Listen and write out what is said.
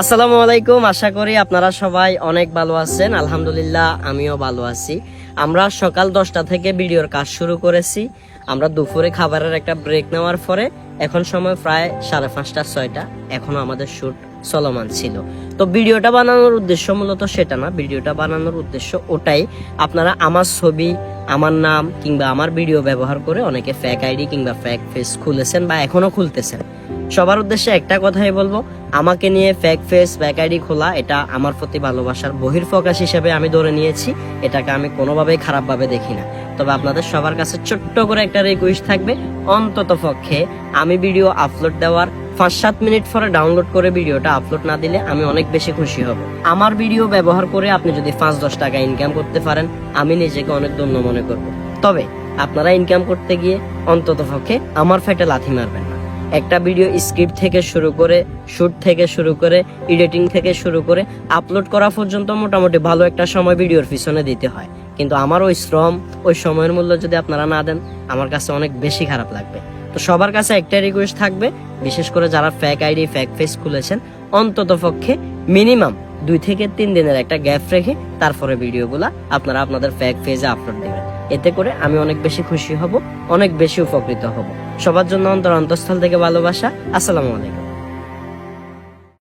আসসালামু আলাইকুম, আশা করি আপনারা সবাই অনেক ভালো আছেন। আলহামদুলিল্লাহ, আমিও ভালো আছি। আমরা সকাল দশটা থেকে ভিডিওর কাজ শুরু করেছি। আমরা দুপুরে খাবারের একটা ব্রেক নেওয়ার পরে, এখন সময় প্রায় সাড়ে পাঁচটা, ছয়টা। এখনও আমাদের শ্যুট চলমান ছিল। তো ভিডিওটা বানানোর উদ্দেশ্য মূলত সেটা না, ভিডিওটা বানানোর উদ্দেশ্য ওটাই। আপনারা আমার ছবি, আমার নাম কিংবা আমার ভিডিও ব্যবহার করে অনেকে ফ্যাক আইডি কিংবা ফ্যাক ফেস খুলেছেন বা এখনও খুলতেছেন। সবার উদ্দেশ্যে একটা কথাই বলব। আমাকে নিয়ে ফেক ফেস আইডি খোলা, এটা আমার প্রতি ভালোবাসার বহির্প্রকাশ হিসেবে আমি ধরে নিয়েছি। এটাকে আমি কোনোভাবেই খারাপভাবে দেখি না। তবে আপনাদের সবার কাছে ছোট্ট করে একটা রিকোয়েস্ট থাকবে। অন্তত পক্ষে আমি ভিডিও আপলোড দেওয়ার পাঁচ সাত মিনিট পরে ডাউনলোড করে ভিডিওটা আপলোড না দিলে আমি অনেক বেশি খুশি হব। আমার ভিডিও ব্যবহার করে আপনি যদি পাঁচ দশ টাকা ইনকাম করতে পারেন, আমি নিজেকে অনেক ধন্য মনে করব। তবে আপনারা ইনকাম করতে গিয়ে অন্তত পক্ষে আমার ফেটে লাথি মারবেন একটা ভিডিও স্ক্রিপ্ট থেকে শুরু করে শুট থেকে শুরু করে এডিটিং থেকে শুরু করে আপলোড করা পর্যন্ত মোটামুটি ভালো একটা সময় ভিডিওর পিছনে দিতে হয়। কিন্তু আমার ওই শ্রম, ওই সময়ের মূল্য যদি আপনারা না দেন, আমার কাছে অনেক বেশি খারাপ লাগবে। তো সবার কাছে একটা রিকোয়েস্ট থাকবে, বিশেষ করে যারা ফ্যাক আইডি ফ্যাক ফেস খুলেছেন, অন্তত পক্ষে মিনিমাম দুই থেকে তিন দিনের একটা গ্যাপ রেখে তারপরে ভিডিওগুলা আপনারা আপনাদের ফ্যাক পেজে আপলোড দেবেন। এতে করে আমি অনেক বেশি খুশি হব, অনেক বেশি উপকৃত হব। সবার জন্য অন্তর অন্তঃস্থল থেকে ভালোবাসা। আসসালামু আলাইকুম।